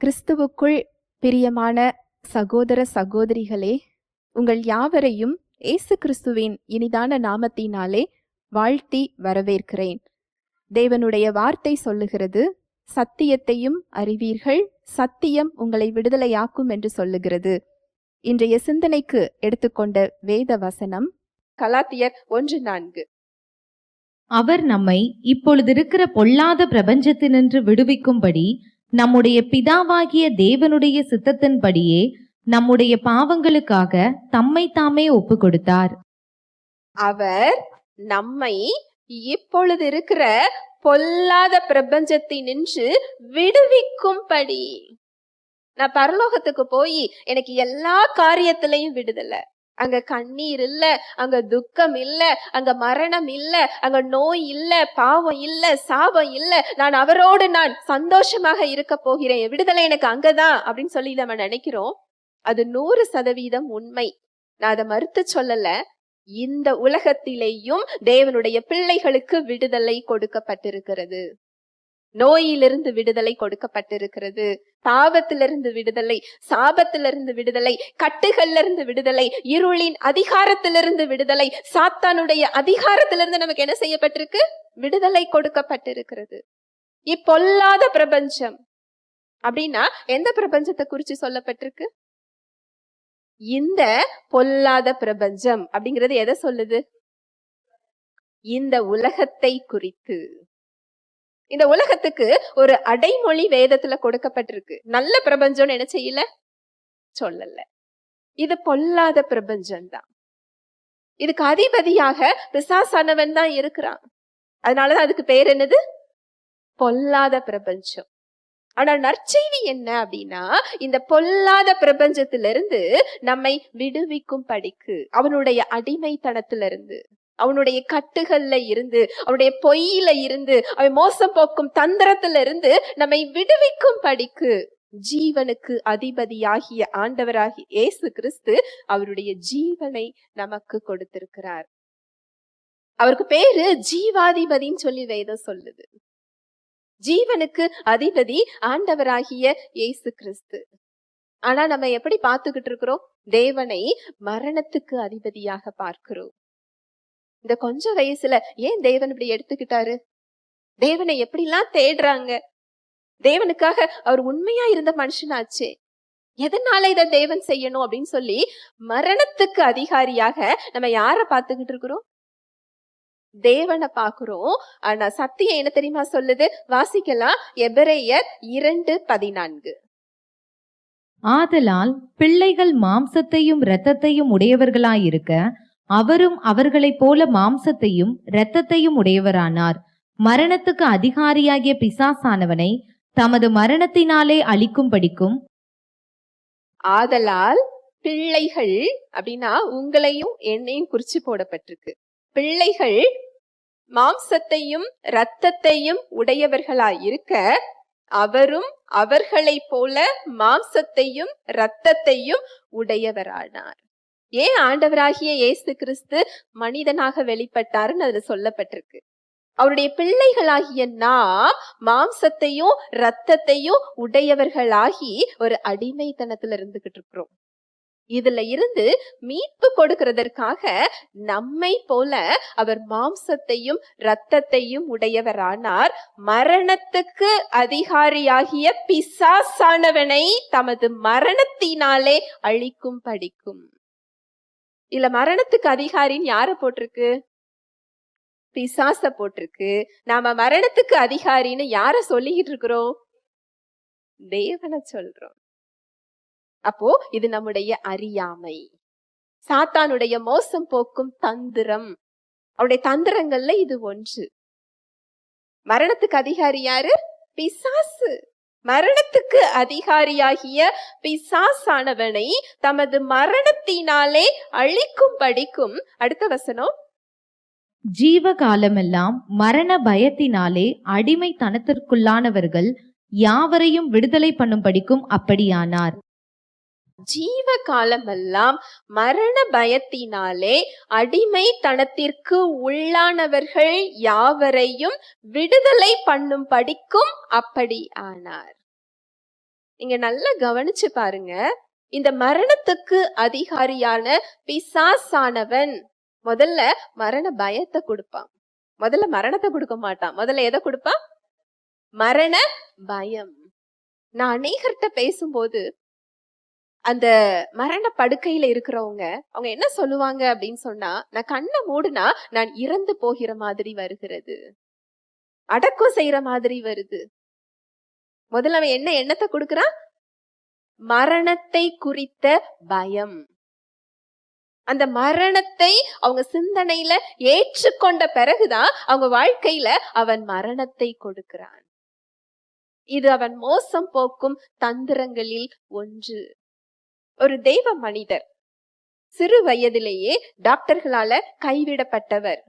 கிறிஸ்துவுக்குள் பிரியமான சகோதர சகோதரிகளே உங்கள் யாவரையும் இயேசு கிறிஸ்துவின் இனிதான நாமத்தினாலே வாழ்த்தி வரவேற்கிறேன். தேவனுடைய வார்த்தை சொல்லுகிறது சத்தியத்தையும் அறிவீர்கள் சத்தியம் உங்களை விடுதலையாக்கும் என்று சொல்லுகிறது. இன்றைய சிந்தனைக்கு எடுத்துக்கொண்ட வேத வசனம் கலாத்தியர் ஒன்று நான்கு. அவர் நம்மை இப்பொழுது இருக்கிற பொல்லாத பிரபஞ்சத்தினின்று விடுவிக்கும்படி நம்முடைய பிதாவாகிய தேவனுடைய சித்தத்தின்படியே நம்முடைய பாவங்களுக்காக தம்மை தாமே ஒப்பு கொடுத்தார் அவர் நம்மை இப்பொழுது இருக்கிற பொல்லாத பிரபஞ்சத்தை நின்று விடுவிக்கும்படி. நான் பரலோகத்துக்கு போய் எனக்கு எல்லா காரியத்திலையும் விடுதலை. அங்க கண்ணீர் இல்ல அங்க துக்கம் இல்ல அங்க மரணம் இல்ல அங்க நோய் இல்ல பாவம் இல்ல சாபம் இல்ல. நான் அவரோடு நான் சந்தோஷமாக இருக்க போகிறேன். விடுதலை எனக்கு அங்கதான் அப்படின்னு சொல்லி நம்ம நினைக்கிறோம். அது நூறு சதவீதம் உண்மை. நான் அதை மறுத்து சொல்லல. இந்த உலகத்திலேயும் தேவனுடைய பிள்ளைகளுக்கு விடுதலை கொடுக்கப்பட்டிருக்கிறது. நோயிலிருந்து விடுதலை கொடுக்கப்பட்டிருக்கிறது. பாவத்திலிருந்து விடுதலை சாபத்திலிருந்து விடுதலை கட்டுகள்ல இருந்து விடுதலை இருளின் அதிகாரத்திலிருந்து விடுதலை சாத்தானுடைய அதிகாரத்திலிருந்து நமக்கு என்ன செய்யப்பட்டிருக்கு? விடுதலை கொடுக்கப்பட்டிருக்கிறது. இப்பொல்லாத பிரபஞ்சம். அப்படின்னா எந்த பிரபஞ்சத்தை குறிச்சு சொல்லப்பட்டிருக்கு? இந்த பொல்லாத பிரபஞ்சம். அப்படிங்கிறது எதை சொல்லுது? இந்த உலகத்தை குறித்து. இந்த உலகத்துக்கு ஒரு அடைமொழி வேதத்துல கொடுக்கப்பட்டிருக்கு. நல்ல பிரபஞ்சம்னு என்ன செய்யல? சொல்லல. இது பொல்லாத பிரபஞ்சம் தான் இதுக்கு அதிபதியாக பிசாசானவன் தான் இருக்கிறான். அதனாலதான் அதுக்கு பேர் என்னது? பொல்லாத பிரபஞ்சம். ஆனா நற்செய்தி என்ன அப்படின்னா இந்த பொல்லாத பிரபஞ்சத்திலிருந்து நம்மை விடுவிக்கும் படிக்கு அவனுடைய அடிமைத்தனத்திலிருந்து. அவனுடைய கட்டுகள்ல இருந்து அவனுடைய பொய்யில இருந்து அவன் மோசம் போக்கும் தந்திரத்துல இருந்து நம்மை விடுவிக்கும் படிக்கு ஜீவனுக்கு அதிபதியாகிய ஆண்டவராகிய இயேசு கிறிஸ்து அவருடைய ஜீவனை நமக்கு கொடுத்திருக்கிறார். அவருக்கு பேரு ஜீவாதிபதின்னு சொல்லி வேதம் சொல்லுது. ஜீவனுக்கு அதிபதி ஆண்டவராகிய இயேசு கிறிஸ்து. ஆனா நம்ம எப்படி பார்த்துக்கிட்டு இருக்கிறோம்? தேவனை மரணத்துக்கு அதிபதியாக பார்க்கிறோம். இந்த கொஞ்ச வயசுல ஏன் தேவன் இப்படி எடுத்துக்கிட்டாரு? தேவனை எப்படிலாம் தேடுறாங்க? தேவனுக்காக அவர் உண்மையா இருந்த மனுஷனாச்சே. எதனால இதை தேவன் செய்யணும் அப்படின்னு சொல்லி மரணத்துக்கு அதிகாரியாக நம்ம யார பார்த்துக்கிட்டு இருக்கிறோம்? தேவனை பாக்குறோம் ஆனா சத்தியம் என்ன தெரியுமா சொல்லுது? வாசிக்கலாம். எபிரேயர் இரண்டு பதினான்கு. ஆதலால் பிள்ளைகள் மாம்சத்தையும் இரத்தத்தையும் உடையவர்களாயிருக்க அவரும் அவர்களைப் போல மாம்சத்தையும் இரத்தத்தையும் உடையவரானார். மரணத்துக்கு அதிகாரியாகிய பிசாசானவனை தமது மரணத்தினாலே அழிக்கும் படிக்கும் ஆதலால் பிள்ளைகள் அப்படின்னா உங்களையும் என்னையும் குறிச்சு போடப்பட்டிருக்கு. பிள்ளைகள் மாம்சத்தையும் இரத்தத்தையும் உடையவர்களாய் இருக்க அவரும் அவர்களைப் போல மாம்சத்தையும் இரத்தத்தையும் உடையவரானார். ஏன் ஆண்டவராகிய இயேசு கிறிஸ்து மனிதனாக வெளிப்பட்டாருன்னு அதுல சொல்லப்பட்டிருக்கு. அவருடைய பிள்ளைகளாகிய நாம் மாம்சத்தையும் ரத்தத்தையும் உடையவர்களாகி ஒரு அடிமைத்தனத்துல இருந்துகிட்டு இருக்கிறோம். இதுல இருந்து மீட்பு கொடுக்கிறதற்காக நம்மை போல அவர் மாம்சத்தையும் இரத்தத்தையும் உடையவரானார். மரணத்துக்கு அதிகாரியாகிய பிசாசானவனை தமது மரணத்தினாலே அழிக்கும் படிக்கும். இல்ல மரணத்துக்கு அதிகாரின்னு யார போட்டிருக்கு? பிசாச போட்டிருக்கு. நாம மரணத்துக்கு அதிகாரின்னு யார சொல்லிக்கிட்டு இருக்கிறோம்? தேவனை சொல்றோம். அப்போ இது நம்முடைய அறியாமை. சாத்தானுடைய மோசம் போக்கும் தந்திரம். அவருடைய தந்திரங்கள்ல இது ஒன்று. மரணத்துக்கு அதிகாரி யாரு? பிசாசு. மரணத்துக்கு அதிகாரியாகிய பிசாசானவனை தமது மரணத்தினாலே அழிக்கும் படிக்கும். அடுத்த வசனம். ஜீவகாலமெல்லாம் மரண பயத்தினாலே அடிமைத்தனத்திற்குள்ளானவர்கள் யாவரையும் விடுதலை பண்ணும்படிக்கும் அப்படியானார். ஜீவ காலமெல்லாம் மரண பயத்தினாலே அடிமைத்தனத்திற்கு உள்ளானவர்கள் யாவரையும் விடுதலை பண்ணும் படிக்கும் அப்படி ஆனார். நீங்க நல்லா கவனிச்சு பாருங்க. இந்த மரணத்துக்கு அதிகாரியான பிசாசானவன் முதல்ல மரண பயத்தை கொடுப்பான். முதல்ல மரணத்தை கொடுக்க மாட்டான். முதல்ல எதை கொடுப்பான்? மரண பயம். நான் அநேகர்கிட்ட பேசும்போது அந்த மரண படுக்கையில இருக்கிறவங்க அவங்க என்ன சொல்லுவாங்க அப்படின்னு சொன்னா நான் கண்ணை மூடுனா நான் இறந்து போகிற மாதிரி வருகிறது. அடக்கம் செய்யற மாதிரி வருது. முதல்ல அவன் என்ன எண்ணத்தை கொடுக்கறான்? மரணத்தை குறித்த பயம். அந்த மரணத்தை அவங்க சிந்தனையில ஏற்றுக்கொண்ட பிறகுதான் அவங்க வாழ்க்கையில அவன் மரணத்தை கொடுக்கிறான். இது அவன் மோசம் போக்கும் தந்திரங்களில் ஒன்று. ஒரு தெய்வ மனிதர். சிறு வயதிலேயே டாக்டர்களால கைவிடப்பட்டவர்.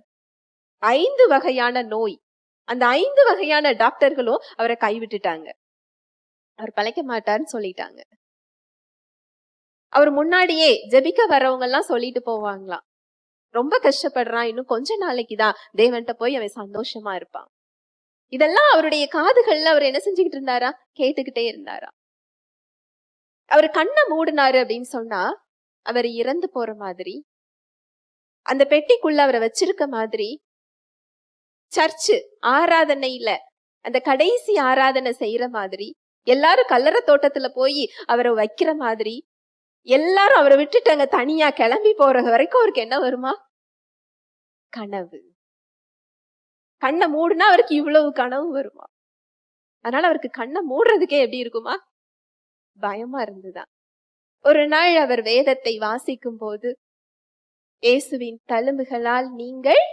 ஐந்து வகையான நோய். அந்த ஐந்து வகையான டாக்டர்களும் அவரை கைவிட்டுட்டாங்க. அவர் பழைக்க மாட்டார்னு சொல்லிட்டாங்க. அவர் முன்னாடியே ஜெபிக்க வர்றவங்க எல்லாம் சொல்லிட்டு போவாங்களாம். ரொம்ப கஷ்டப்படுறான் இன்னும் கொஞ்ச நாளைக்கு தான். தேவன்கிட்ட போய் அவன் சந்தோஷமா இருப்பான். இதெல்லாம் அவருடைய காதுகள்ல அவர் என்ன செஞ்சுக்கிட்டு இருந்தாரா? கேட்டுக்கிட்டே இருந்தாரா? அவர் கண்ணை மூடினாரு அப்படின்னு சொன்னா அவர் இறந்து போற மாதிரி அந்த பெட்டிக்குள்ள அவரை வச்சிருக்க மாதிரி சர்ச்சு ஆராதனையில அந்த கடைசி ஆராதனை செய்யற மாதிரி எல்லாரும் கல்லறை தோட்டத்துல போய் அவரை வைக்கிற மாதிரி எல்லாரும் அவரை விட்டுட்டு அங்க தனியா கிளம்பி போற வரைக்கும் அவருக்கு என்ன வருமா? கனவு. கண்ணை மூடுனா அவருக்கு இவ்வளவு கனவு வருமா? அதனால அவருக்கு கண்ணை மூடுறதுக்கே எப்படி இருக்குமா? பயமா இருந்துதான் ஒரு நாள் அவர் வேதத்தை வாசிக்கும் போது இயேசுவின் தழும்புகளால் நீங்கள்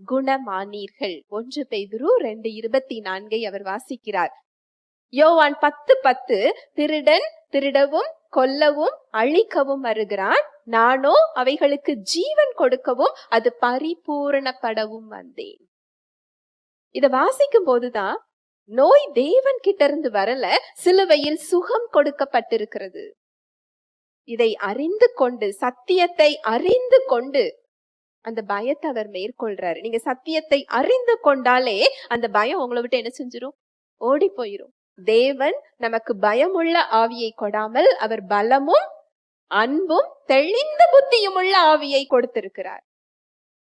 குணமானீர்கள். ஒன்று பெய்துரு ரெண்டு இருபத்தி நான்கை அவர் வாசிக்கிறார். யோவான் பத்து பத்து திருடன் திருடவும் கொல்லவும் அழிக்கவும் வருகிறான். நானோ அவைகளுக்கு ஜீவன் கொடுக்கவும் அது பரிபூரணப்படவும் வந்தேன். இத வாசிக்கும் போதுதான் நோய் தேவன் கிட்ட இருந்து வரல சிலுவையில் சுகம் கொடுக்கப்பட்டிருக்கிறது. இதை அறிந்து கொண்டு சத்தியத்தை அறிந்து கொண்டு அந்த பயத்தை அவர் மேற்கொள்றாரு. நீங்க சத்தியத்தை அறிந்து கொண்டாலே அந்த பயம் உங்களை விட்டு என்ன செஞ்சிரும்? ஓடி போயிரும். தேவன் நமக்கு பயமுள்ள ஆவியை கொடாமல் அவர் பலமும் அன்பும் தெளிந்த புத்தியும் உள்ள ஆவியை கொடுத்திருக்கிறார்.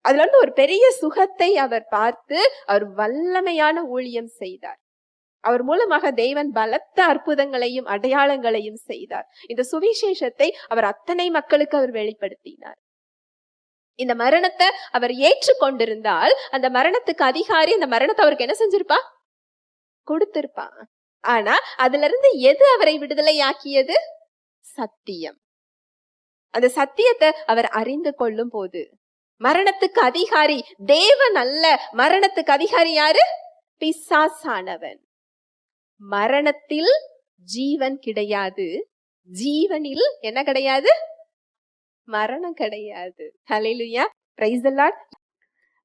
அதுல இருந்து ஒரு பெரிய சுகத்தை அவர் பார்த்து அவர் வல்லமையான ஊழியம் செய்தார். அவர் மூலமாக தேவன் பலத்த அற்புதங்களையும் அடையாளங்களையும் செய்தார். இந்த சுவிசேஷத்தை அவர் அத்தனை மக்களுக்கு அவர் வெளிப்படுத்தினார். இந்த மரணத்தை அவர் ஏற்றுக்கொண்டிருந்தால் அந்த மரணத்துக்கு அதிகாரி அந்த மரணத்தை அவருக்கு என்ன செஞ்சிருப்பா? கொடுத்திருப்பா. ஆனா அதுல இருந்து எது அவரை விடுதலையாக்கியது? சத்தியம். அந்த சத்தியத்தை அவர் அறிந்து கொள்ளும் போது மரணத்துக்கு அதிகாரி தேவன் அல்ல மரணத்துக்கு அதிகாரி யாரு? பிசாசானவன். மரணத்தில் ஜீவன் கிடையாது. ஜீவனில் என்ன கிடையாது? மரணம் கிடையாது. ஹலெலுயா பிரைஸ்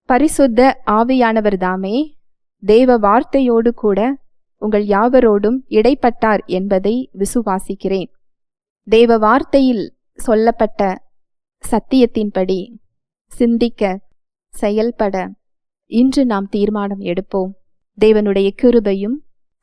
பரிசுத்த ஆவியானவர் தாமே தேவ வார்த்தையோடு கூட உங்கள் யாவரோடும் இடைப்பட்டார் என்பதை விசுவாசிக்கிறேன். தேவ வார்த்தையில் சொல்லப்பட்ட சத்தியத்தின்படி சிந்திக்க செயல்பட இன்று நாம் தீர்மானம் எடுப்போம். தேவனுடைய கிருபையும்